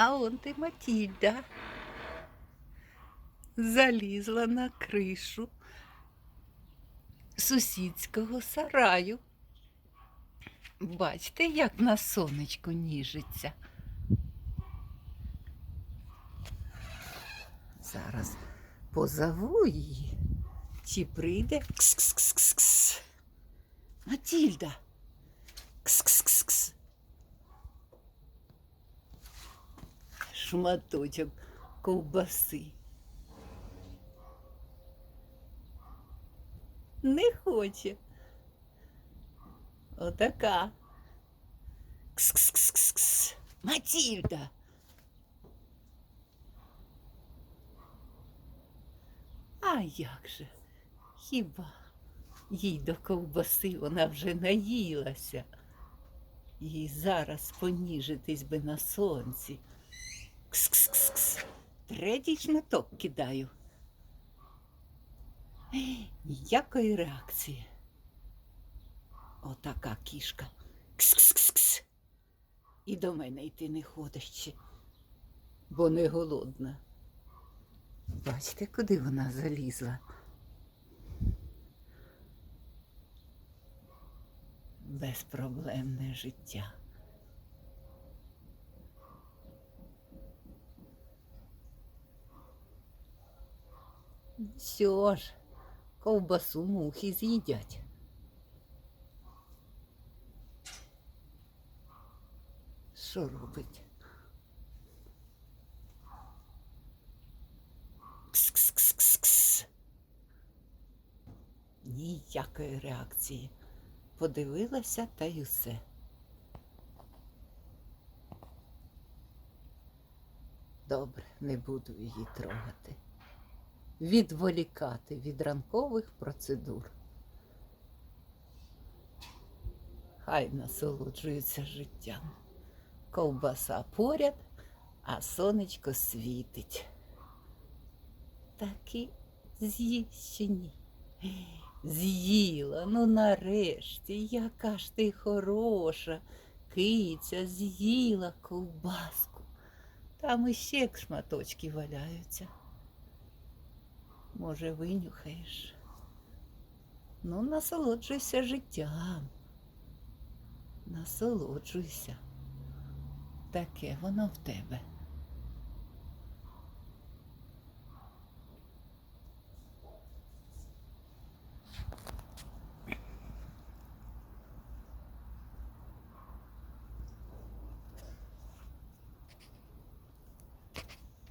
А он ти Матільда. Залізла на кришу сусідського сараю. Бачите, як на сонечку ніжиться. Зараз позову її. Чи прийде? Кс-кс-кс-кс. Матільда. Кс-кс-кс-кс. Шматочок ковбаси. Не хоче. Отака. Кс-кс-кс-кс. Матільда. А як же? Хіба їй до ковбаси вона вже наїлася. Їй зараз поніжитись би на сонці. Кс-кс-кс-кс. Третій шматок кидаю. Ніякої реакції. Отака кішка. Кс-кс-кс-кс. І до мене йти не ходиш бо не голодна. Бачите, куди вона залізла? Безпроблемне життя. Все ж, ковбасу мухи з'їдять. Що робить? Кс-кс-кс-кс-кс. Ніякої реакції. Подивилася та й усе. Добре, не буду її трогати. Відволікати від ранкових процедур. Хай насолоджується життям. Ковбаса поряд, а сонечко світить. Такі з'їщені. З'їла, ну нарешті, яка ж ти хороша. Киця з'їла ковбаску. Там іще шматочки валяються. Може, винюхаєш? Ну, насолоджуйся життям. Насолоджуйся. Таке воно в тебе.